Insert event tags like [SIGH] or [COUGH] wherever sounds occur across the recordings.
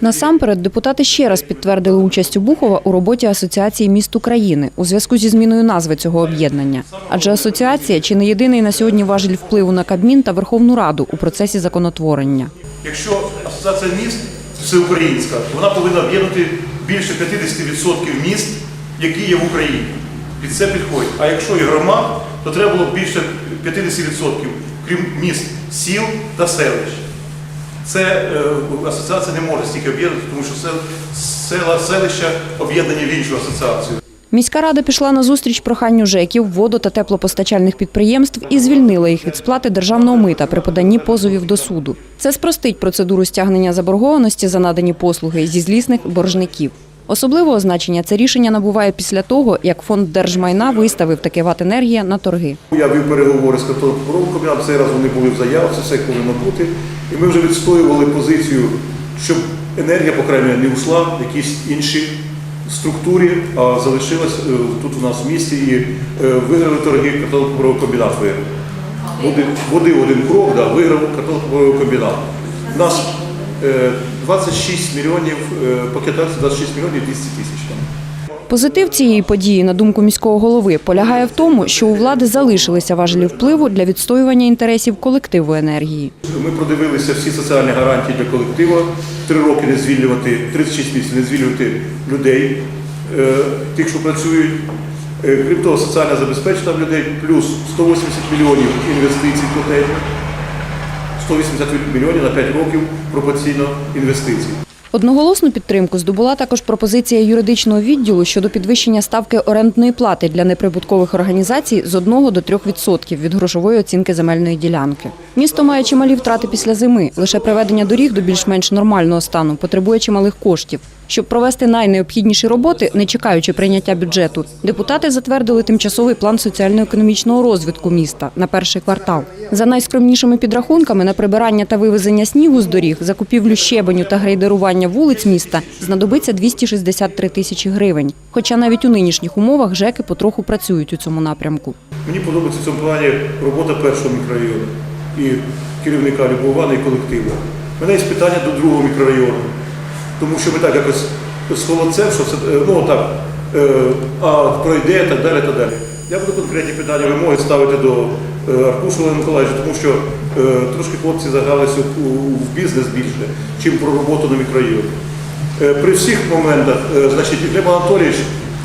Насамперед, депутати ще раз підтвердили участь Обухова у роботі Асоціації міст України у зв'язку зі зміною назви цього об'єднання. Адже асоціація чи не єдиний на сьогодні важіль впливу на Кабмін та Верховну Раду у процесі законотворення. Якщо асоціація міст всеукраїнська, вона повинна об'єднати більше 50% міст, які є в Україні. Під це підходить. А якщо і громад, то треба було більше 50%, крім міст, сіл та селищ. Це е, асоціація не може стільки об'єднати, тому що села, селища об'єднані в іншу асоціацію. Міська рада пішла на зустріч проханню ЖЕКів, воду та теплопостачальних підприємств і звільнила їх від сплати державного мита при поданні позовів до суду. Це спростить процедуру стягнення заборгованості за надані послуги зі злісних боржників. Особливого значення це рішення набуває після того, як фонд держмайна виставив таке ватенергія на торги. Я вів переговори з католиком комбінатом, цей раз вони були в заявці, все повинно бути. І ми вже відстоювали позицію, щоб енергія, по крайній не ушла в якісь інші структурі, а залишилась е, тут у нас в місті і е, виграли торги католик комбінат виграв. Води, один крок, да, виграв католик комбінат. У нас е, 26 мільйонів, е, пакет 26 мільйонів 200 тисяч. Позитив цієї події, на думку міського голови, полягає в тому, що у влади залишилися важелі впливу для відстоювання інтересів колективу енергії. Ми продивилися всі соціальні гарантії для колективу. Три роки не звільнювати, 36 місяців не звільнювати людей, е, тих, що працюють. Е, Крім того, соціальне забезпечення людей, плюс 180 мільйонів інвестицій платежних, 180 мільйонів на 5 років пропорційно інвестицій. Одноголосну підтримку здобула також пропозиція юридичного відділу щодо підвищення ставки орендної плати для неприбуткових організацій з 1 до 3% від грошової оцінки земельної ділянки. Місто має чималі втрати після зими. Лише приведення доріг до більш-менш нормального стану потребує чималих коштів. Щоб провести найнеобхідніші роботи, не чекаючи прийняття бюджету, депутати затвердили тимчасовий план соціально-економічного розвитку міста на перший квартал. За найскромнішими підрахунками на прибирання та вивезення снігу з доріг, закупівлю щебеню та грейдерування вулиць міста знадобиться 263 тисячі гривень. Хоча навіть у нинішніх умовах ЖЕКи потроху працюють у цьому напрямку. Мені подобається в цьому плані робота першого мікрорайону і керівника Любована і колективу. У мене є питання до другого мікрорайону, тому що ми так якось з холодцем, що це е, ну так, е, а пройде так далі, так далі. Я буду конкретні питання вимоги ставити до е, Аркуша Олега Миколаївича, тому що трошки хлопці загралися в бізнес більше, чим про роботу на мікрорайоні. При всіх моментах, значить, Глеб Анатолійович,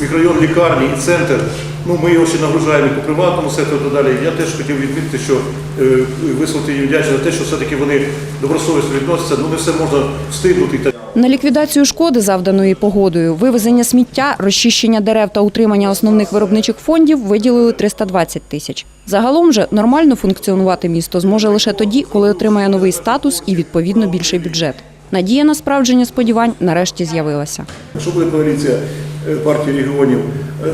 мікрорайон лікарні і центр, ну ми його ще нагружаємо по приватному сектору і так далі. Я теж хотів відмітити, що е, висловити їм вдячність за те, що все-таки вони добросовісно відносяться, ну не все можна встигнути. На ліквідацію шкоди, завданої погодою, вивезення сміття, розчищення дерев та утримання основних виробничих фондів виділили 320 тисяч. Загалом же нормально функціонувати місто зможе лише тоді, коли отримає новий статус і відповідно більший бюджет. Надія на справдження сподівань нарешті з'явилася. Якщо буде коаліція е, партії регіонів е, е,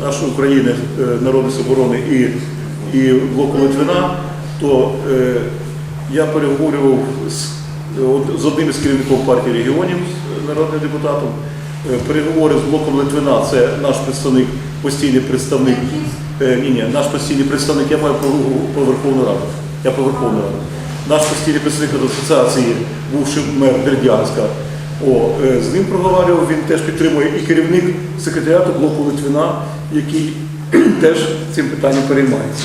нашої України, Народної оборони і, і блоку Литвина, то я переговорював з, з одним із керівників партії регіонів, народним депутатом. Е, Переговори з блоком Литвина, це наш представник, постійний представник. Ні, ні, наш постійний представник, я маю про Верховну Раду. Я про Верховну Раду. Наш постійний представник від асоціації, бувший мер Бердянська, о, е, з ним проговорював, він теж підтримує і керівник секретаріату блоку Литвина, який [CLEARS THROAT] теж цим питанням переймається.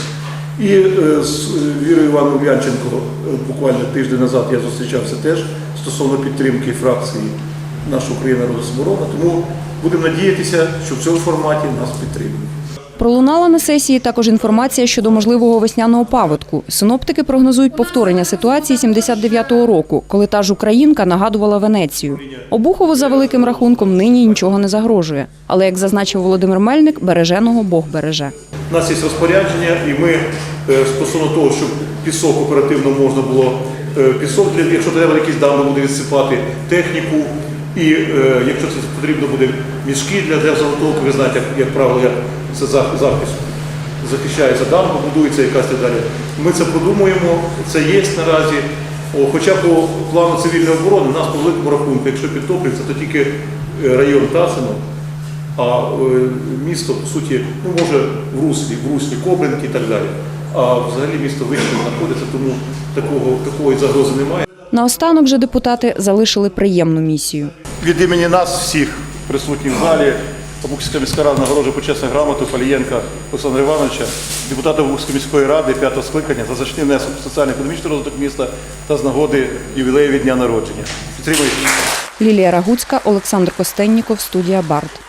І е, з е, Вірою Івановною Янченко буквально тиждень назад я зустрічався теж стосовно підтримки фракції наша Україна Родособорона. Тому будемо надіятися, що в цьому форматі нас підтримують. Пролунала на сесії також інформація щодо можливого весняного паводку. Синоптики прогнозують повторення ситуації 79-го року, коли та ж українка нагадувала Венецію. Обухову за великим рахунком нині нічого не загрожує. Але, як зазначив Володимир Мельник, береженого Бог береже. У нас є розпорядження, і ми е, стосовно того, щоб пісок оперативно можна було е, пісок, якщо треба якісь давно буде відсипати техніку, і е, якщо це потрібно буде мішки для, для заготовки, ви знаєте, як, як правило, як це зах- захист. Захищається дамба, будується якась далі. Ми це продумуємо, це є наразі. О, хоча по плану цивільної оборони, нас по великому рахунку, якщо підтоплюється, то тільки е, район Тасино, а е, місто, по суті, ну може в руслі, в руслі Кобринки і так далі. А взагалі місто вище знаходиться, тому такого, такої загрози немає. Наостанок же депутати залишили приємну місію. Від імені нас всіх присутніх в залі Обухівська міська рада нагороджує почесну грамоту Фалієнка Олександра Івановича, депутата Обухівської міської ради п'ятого скликання за значний внесок в соціально-економічний розвиток міста та з нагоди ювілею від дня народження. Підтримуйте. Лілія Рагуцька, Олександр Костенніков, студія Барт.